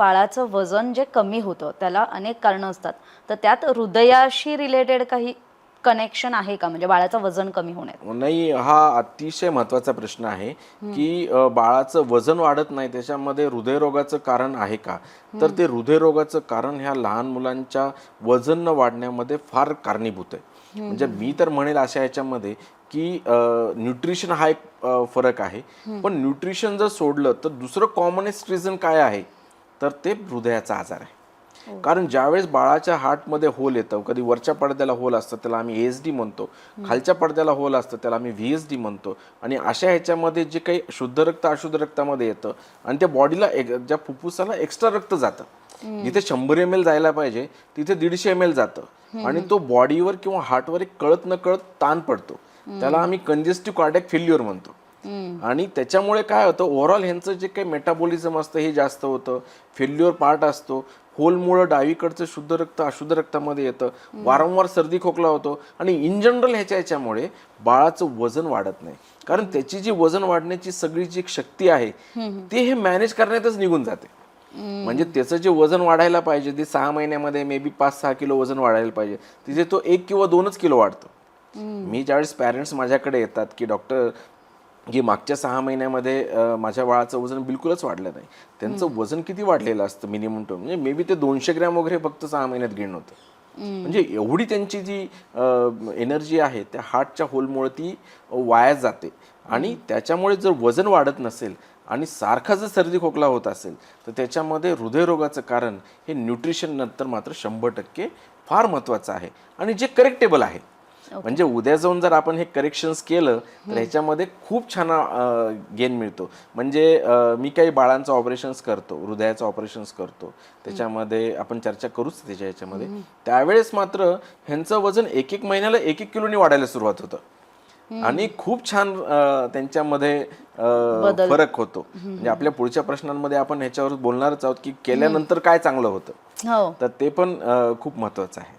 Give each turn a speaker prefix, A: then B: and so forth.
A: बाळाचं वजन जे कमी होतं त्याला अनेक कारणं असतात. तर त्यात हृदयाशी रिलेटेड काही कनेक्शन आहे का? म्हणजे बाळाचं वजन कमी होण्यात?
B: नाही हा अतिशय महत्त्वाचा प्रश्न आहे की बाळाचं वजन वाढत नाही त्याच्यामध्ये हृदयरोगाचं कारण आहे का? तर ते हृदयरोगाचं कारण ह्या लहान मुलांच्या वजन न वाढण्यामध्ये फार कारणीभूत आहे. म्हणजे मी तर म्हणेल अशा ह्याच्यामध्ये की न्यूट्रिशन हा एक फरक आहे. पण न्यूट्रिशन जर सोडलं तर दुसरं कॉमनेस्ट रिझन काय आहे? तर ते हृदयाचा आजार आहे. कारण ज्यावेळेस बाळाच्या हार्टमध्ये होल येतं कधी वरच्या पडद्याला होल असतं त्याला आम्ही एस डी म्हणतो. खालच्या पडद्याला होल असतं त्याला आम्ही व्ही एस डी म्हणतो. आणि अशा ह्याच्यामध्ये जे काही शुद्ध रक्त अशुद्ध रक्तामध्ये येतं आणि त्या बॉडीला एक ज्या फुफ्फुसाला एक्स्ट्रा रक्त जातं. जिथे शंभर एम एल जायला पाहिजे तिथे दीडशे एम एल जातं. आणि तो बॉडीवर किंवा हार्टवर एक कळत न कळत ताण पडतो. त्याला आम्ही कंजेस्टिव्ह कार्डियक फेल्युअर म्हणतो. आणि त्याच्यामुळे काय होतं ओव्हरऑल ह्यांचं जे काही मेटाबॉलिझम असतं हे जास्त होतं. फेल्युअर पार्ट असतो. होलमुळं डावीकडचं शुद्ध रक्त अशुद्ध रक्तामध्ये येतं. वारंवार सर्दी खोकला होतो. आणि इन जनरल ह्याच्या ह्याच्यामुळे बाळाचं वजन वाढत नाही. कारण त्याची जी वजन वाढण्याची सगळी जी शक्ती आहे ती हे मॅनेज करण्यातच निघून जाते. म्हणजे त्याचं जे वजन वाढायला पाहिजे ते सहा महिन्यामध्ये मे बी पाच सहा किलो वजन वाढायला पाहिजे. तिथे तो एक किंवा दोनच किलो वाढतो. मी ज्यावेळेस पॅरेंट्स माझ्याकडे येतात की डॉक्टर की मागच्या सहा महिन्यामध्ये माझ्या बाळाचं वजन बिलकुलच वाढलं नाही. त्यांचं वजन किती वाढलेलं असतं मिनिमम टर्म म्हणजे मे बी ते दोनशे ग्रॅम वगैरे फक्त सहा महिन्यात घेणं होतं. म्हणजे एवढी त्यांची जी एनर्जी आहे त्या हार्टच्या होलमुळे ती वाया जाते. आणि त्याच्यामुळे जर वजन वाढत नसेल आणि सारखा जर सर्दी खोकला होत असेल तर त्याच्यामध्ये हृदयरोगाचं कारण हे न्यूट्रिशन नंतर मात्र शंभर टक्के फार महत्त्वाचं आहे. आणि जे करेक्टेबल आहे. म्हणजे उद्या जाऊन जर आपण हे करेक्शन्स केलं तर ह्याच्यामध्ये खूप छान गेन मिळतो. म्हणजे मी काही बाळांचं ऑपरेशन्स करतो हृदयाचं ऑपरेशन्स करतो त्याच्यामध्ये आपण चर्चा करूच त्याच्या ह्याच्यामध्ये. त्यावेळेस मात्र ह्यांचं वजन एक एक महिन्याला एक एक किलोनी वाढायला सुरुवात होतं. आणि खूप छान त्यांच्यामध्ये फरक होतो. म्हणजे आपल्या पुढच्या प्रश्नांमध्ये आपण ह्याच्यावर बोलणारच आहोत की केल्यानंतर काय चांगलं होतं.
A: हो.
B: तर ते पण खूप महत्वाचं आहे.